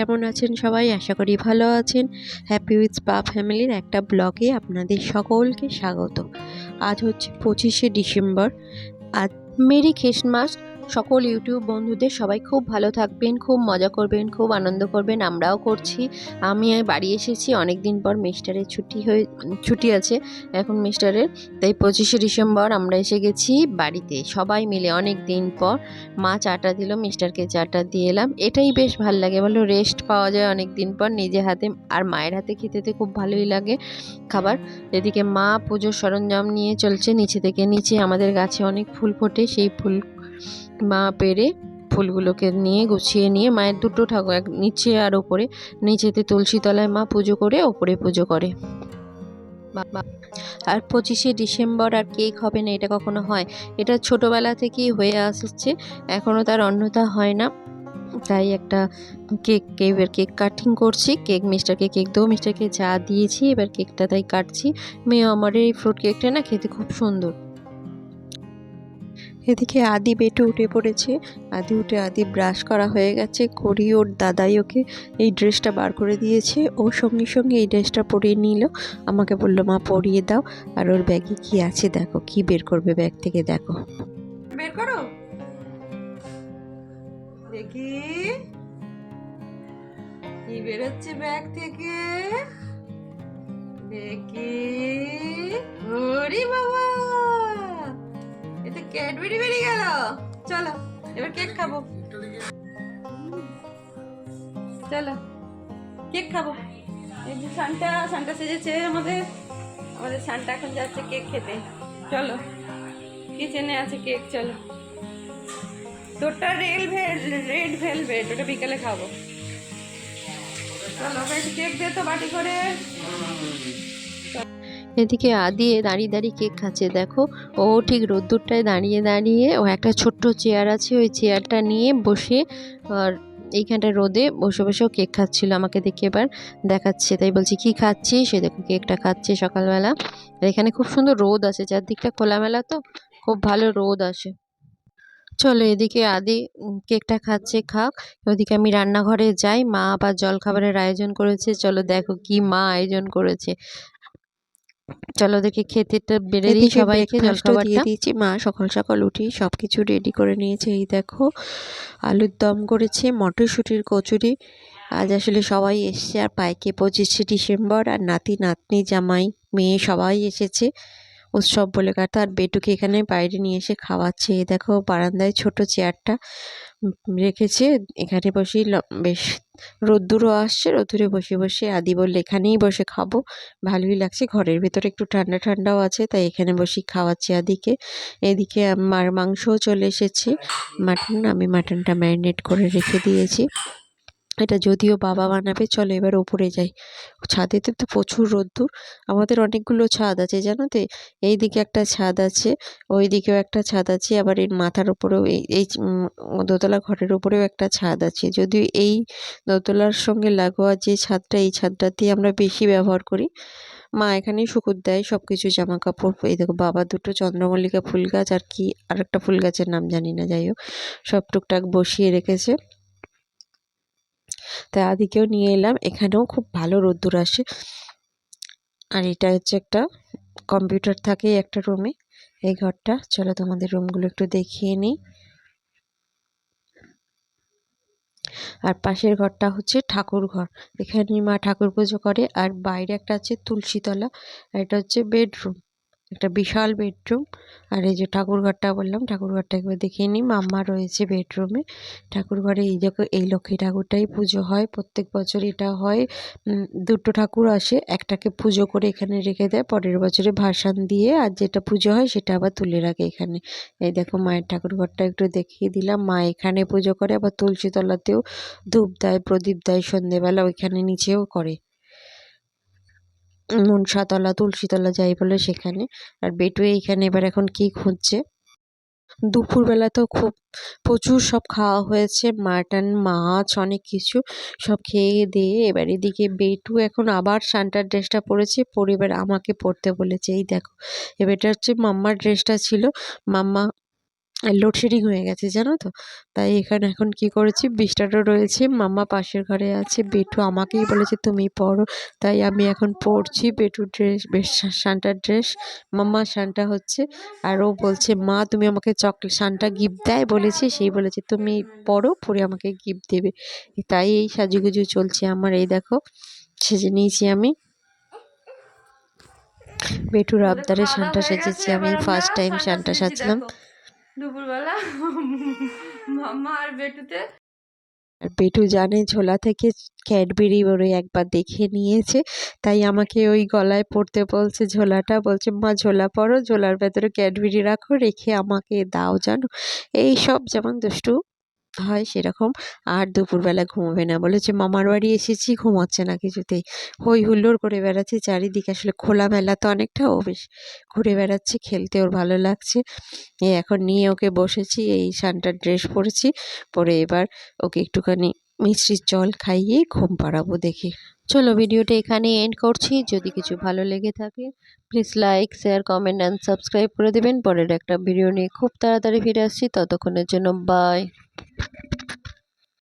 কেমন আছেন সবাই? আশা করি ভালো আছেন। হ্যাপি উইথ পা ফ্যামিলির একটা ব্লগে আপনাদের সকলকে স্বাগত। আজ হচ্ছে পঁচিশে ডিসেম্বর। আজ মেরি খ্রিস্টমাস। সকল ইউটিউব বন্ধুদের সবাই খুব ভালো থাকবেন, খুব মজা করবেন, খুব আনন্দ করবেন, আমরাও করছি। আমি বাড়ি এসেছি অনেক দিন পর মিস্টারের ছুটি হয়ে, ছুটি আছে এখন মিস্টারের, তাই পঁচিশে ডিসেম্বর আমরা এসে গেছি বাড়িতে। সবাই মিলে অনেক দিন পর মা চাটা দিল, মিস্টারকে চাটা দিয়ে এলাম। এটাই বেশ ভালো লাগে বলো রেস্ট পাওয়া যায় অনেক দিন পর। নিজে হাতে আর মায়ের হাতে খেতেতে খুব ভালোই লাগে খাবার। এদিকে মা পুজোর সরঞ্জাম নিয়ে চলছে, নিচে থেকে নিচে আমাদের গাছে অনেক ফুল ফোটে, সেই ফুল মা পেরে ফুলগুলোকে নিয়ে, গুছিয়ে নিয়ে মায়ের দুটো ঠাকুর, এক নিচে আর ওপরে, নিচেতে তুলসী তলায় মা পুজো করে, ওপরে পুজো করে। আর পঁচিশে ডিসেম্বর আর কেক হবে না, এটা কখনো হয়। এটা ছোটোবেলা থেকেই হয়ে আসছে এখনও তার অন্যতা হয় না। তাই একটা কেক, এবার কেক কাটিং করছি, কেক, মিস্টারকে কেক দেবো, মিস্টারকে চা দিয়েছি, এবার কেকটা তাই কাটছি। মেয়ে আমার এই ফ্রুট কেকটা না খেতে খুব সুন্দর। এদিকে আদি বেটে উঠে পড়েছে। আদি উঠে আদি ব্রাশ করা হয়ে গেছে। করি ওর দাদাই ওকে এই ড্রেসটা বার করে দিয়েছে। ও সঙ্গে সঙ্গে এই ড্রেসটা পরিয়ে নিল। আমাকে বলল, মা, পরিয়ে দাও। আর ওর ব্যাগে কি আছে দেখো, কি বের করবে ব্যাগ থেকে দেখো। বের করো। দেখি। কি বেরোচ্ছে ব্যাগ থেকে? দেখি। হরি বাবা। ক্যাডবেরি বেরিয়ে গেল। চলো, এবার কেক খাব। চলো, কেক খাব। এই যে সানটা সানটা সেজেছে আমাদের। আমাদের সানটা এখন যাচ্ছে কেক খেতে। চলো, কিচেনে আছে কেক, চলো। তোরটা রেল রেড ভেলভেট, ওটা বিকালে খাব। চলো কেক দে তো বাটি করে। এদিকে আদি দাঁড়িয়ে দাঁড়িয়ে কেক খাচ্ছে। দেখো, ও ঠিক রোদ্দুরটায় দাঁড়িয়ে দাঁড়িয়ে ও একটা ছোট্ট চেয়ার আছে, ওই চেয়ারটা নিয়ে বসে আর এইখানটা রোদে বসে বসেও কেক খাচ্ছিল আমাকে দেখে এবার দেখাচ্ছে। তাই বলছি, কি খাচ্ছি সে দেখো কেকটা খাচ্ছে সকালবেলা। এখানে খুব সুন্দর রোদ আছে চারদিকটা খোলামেলা তো, খুব ভালো রোদ আসে। চলো এদিকে আদি কেকটা খাচ্ছে, খাক। ওদিকে আমি রান্নাঘরে যাই, মা আবার জলখাবারের আয়োজন করেছে। চলো দেখো কি মা আয়োজন করেছে। চলো দেখি খেতেটা বেড়ে দিই সবাইকে জলখাবারটা দিয়েছি মা সকাল সকাল উঠি সব কিছু রেডি করে নিয়েছে। এই দেখো আলুর দম করেছে মটরশুঁটির কচুরি। আজ আসলে সবাই এসছে আর পাইকে পঁচিশে ডিসেম্বর আর নাতি নাতনি জামাই মেয়ে সবাই এসেছে। উৎসব বলে কথা আর বেটুকে এখানে বাইরে নিয়ে এসে খাওয়াচ্ছে। এই দেখো বারান্দায় ছোট চেয়ারটা রেখেছে। এখানে বসেই বেশ রোদ্দুরও আসছে, রোদ্দুরে বসে বসে আদি বললে, এখানেই বসে খাব। ভালোই লাগছে, ঘরের ভেতরে একটু ঠান্ডা ঠান্ডাও আছে, তাই এখানে বসেই খাওয়াচ্ছি আদিকে। এদিকে আমার মাংসও চলে এসেছে। মাটন, আমি মাটনটা ম্যারিনেট করে রেখে দিয়েছি। এটা যদিও বাবা বানাবে, চলো এবার ওপরে যাই। ছাদেতে তো তো প্রচুর রোদ্দুর। আমাদের অনেকগুলো ছাদ আছে, জানো তো? এইদিকে একটা ছাদ আছে ওই দিকেও একটা ছাদ আছে, আবার এর মাথার উপরেও এই এই দোতলা ঘরের উপরেও একটা ছাদ আছে। যদিও এই দোতলার সঙ্গে লাগোয়া যে ছাদটা, এই ছাদটাতেই আমরা বেশি ব্যবহার করি। মা এখানেই শুকুর দেয় সব কিছু জামা কাপড় এই দেখো বাবা দুটো চন্দ্রমল্লিকা ফুল গাছ, আর কি আর একটা ফুল গাছের নাম জানি না, যাই হোক, সব টুকটাক বসিয়ে রেখেছে। তাই আদিকেও নিয়ে এলাম। এখানেও খুব ভালো রোদ্দুর আসে। আর এটা হচ্ছে একটা কম্পিউটার থাকে একটা রুমে। এই ঘরটা। চলো তোমাদের রুমগুলো একটু দেখিয়ে নিই। আর পাশের ঘরটা হচ্ছে ঠাকুর ঘর। এখানে মা ঠাকুর পুজো করে। আর বাইরে একটা আছে তুলসীতলা। আর এটা হচ্ছে বেডরুম। একটা বিশাল বেডরুম। আর এই যে ঠাকুর ঘরটা বললাম ঠাকুর ঘরটা একবার দেখিয়ে নিই। মাম্মা রয়েছে বেডরুমে। ঠাকুর ঘরে এই দেখো, এই লক্ষ্মী ঠাকুরটাই পুজো হয়। প্রত্যেক বছর এটা হয়। দুটো ঠাকুর আসে, একটাকে পুজো করে এখানে রেখে দেয়। পরের বছরে ভাসান দিয়ে আর যেটা পুজো হয় সেটা আবার তুলে রাখে এখানে। এই দেখো, মায়ের ঠাকুর ঘরটা একটু দেখিয়ে দিলাম। মা এখানে পুজো করে, আবার তুলসীতলাতেও ধূপ দেয়, প্রদীপ দেয় সন্ধেবেলা, ওইখানে নিচেও করে। মনসাতলা, তুলসীতলা যাই বলে সেখানে। আর বেটু এইখানে এবার এখন কি খুঁজছে? দুপুরবেলা তো খুব প্রচুর সব খাওয়া হয়েছে, মাটন, মাছ, অনেক কিছু সব খেয়ে দিয়ে এবার এদিকে বেটু এখন আবার সান্টার ড্রেসটা পরেছে, পরে এবার আমাকে পরতে বলেছে। এই দেখো, এবার এটা হচ্ছে মাম্মার ড্রেসটা ছিল। মাম্মা লোডশেডিং হয়ে গেছে, জানো তো? তাই এখানে এখন কি করেছি? বিছটাটা রয়েছে মামা পাশের ঘরে আছে, বেটু আমাকেই বলেছে, তুমি পড়ো। তাই আমি এখন পড়ছি বেটু ড্রেস বেশ শানটার ড্রেস মাম্মা শানটা হচ্ছে। আর ও বলছে, মা, তুমি আমাকে চকলেট শানটা গিফট দেয় বলেছে, সেই বলেছে, তুমি পড়ো, পরে আমাকে গিফট দেবে। তাই এই সাজুগুজু চলছে আমার, এই দেখো, সেজে নিয়েছি আমি। বেটুর আবদারে দাওয়া সেজেছি, আমি ফার্স্ট টাইম শানটা সাজলাম। দুপুরবেলা মাম্মা আর বেটুতে। বেটু জানে ঝোলা থেকে ক্যাডবেরি ওরে একবার দেখে নিয়েছে, তাই আমাকে ওই গলায় পড়তে বলছে, ঝোলাটা বলছে, মা, ঝোলা পরো, ঝোলার ভেতরে ক্যাডবেরি রাখো, রেখে আমাকে দাও জানো। এই সব যেমন দুষ্টু। হয় সেরকম। আর দুপুরবেলা ঘুমোবে না। বলেছে, মামার বাড়ি এসেছি, ঘুমাচ্ছে না কিছুতেই। হই হুল্লোড় করে বেড়াচ্ছে। চারিদিকে আসলে খোলামেলা তো অনেকটা। ও বেশ ঘুরে বেড়াচ্ছে, খেলতে ওর ভালো লাগছে। এখন নিয়ে ওকে বসেছি, এই সানটার ড্রেস পরেছি। পরে এবার ওকে একটুখানি মিষ্টির জল খাইয়ে ঘুম পাড়াবো দেখি। চলো ভিডিওটা এখানে এন্ড করছি। যদি কিছু ভালো লেগে থাকে please like share comment and subscribe করে দেবেন। পরের একটা ভিডিও নিয়ে খুব তাড়াতাড়ি ফিরে আসছি। ততক্ষণের জন্য বাই